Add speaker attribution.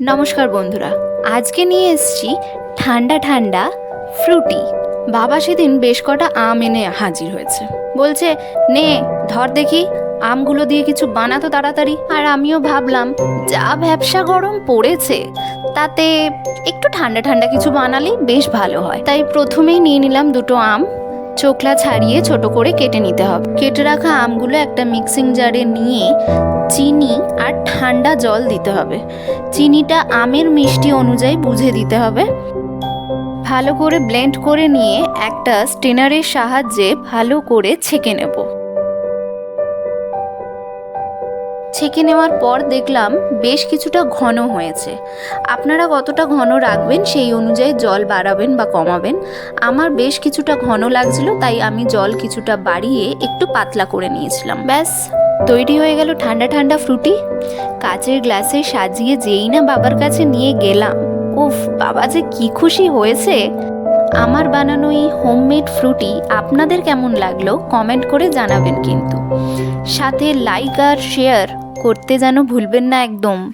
Speaker 1: নমস্কার বন্ধুরা, আজকে নিয়ে এসছি ঠান্ডা ঠান্ডা ফ্রুটি। বাবা সেদিন বেশ কটা আম এনে হাজির হয়েছে। বলছে, নে, ধর দেখি, আমগুলো দিয়ে কিছু বানাতো তাড়াতাড়ি। আর আমিও ভাবলাম, যা ব্যবসা গরম পড়েছে, তাতে একটু ঠান্ডা ঠান্ডা কিছু বানালেই বেশ ভালো হয়। তাই প্রথমেই নিয়ে নিলাম দুটো আম। চোখলা ছাড়িয়ে ছোট করে কেটে নিতে হবে। কেটে রাখা আমগুলো একটা মিক্সিং জারে নিয়ে চিনি আর ঠান্ডা জল দিতে হবে। চিনিটা আমের মিষ্টি অনুযায়ী বুঝে দিতে হবে। ভালো করে ব্লেন্ড করে নিয়ে একটা স্টেনারের সাহায্যে ভালো করে ছেঁকে নেব। ছেঁকে নেওয়ার পর দেখলাম বেশ কিছুটা ঘন হয়েছে। আপনারা কতটা ঘন রাখবেন সেই অনুযায়ী জল বাড়াবেন বা কমাবেন। আমার বেশ কিছুটা ঘন লাগছিল, তাই আমি জল কিছুটা বাড়িয়ে একটু পাতলা করে নিয়েছিলাম। ব্যাস, তৈরি হয়ে গেল ঠান্ডা ঠান্ডা ফ্রুটি। কাচের গ্লাসে সাজিয়ে যেই না বাবার কাছে নিয়ে গেলাম। উফ, বাবা যে কি খুশি হয়েছে। আমার বানানো এই হোমমেড ফ্রুটি আপনাদের কেমন লাগল কমেন্ট করে জানাবেন কিন্তু। সাথে লাইক আর শেয়ার করতে যেন ভুলবেন না একদম।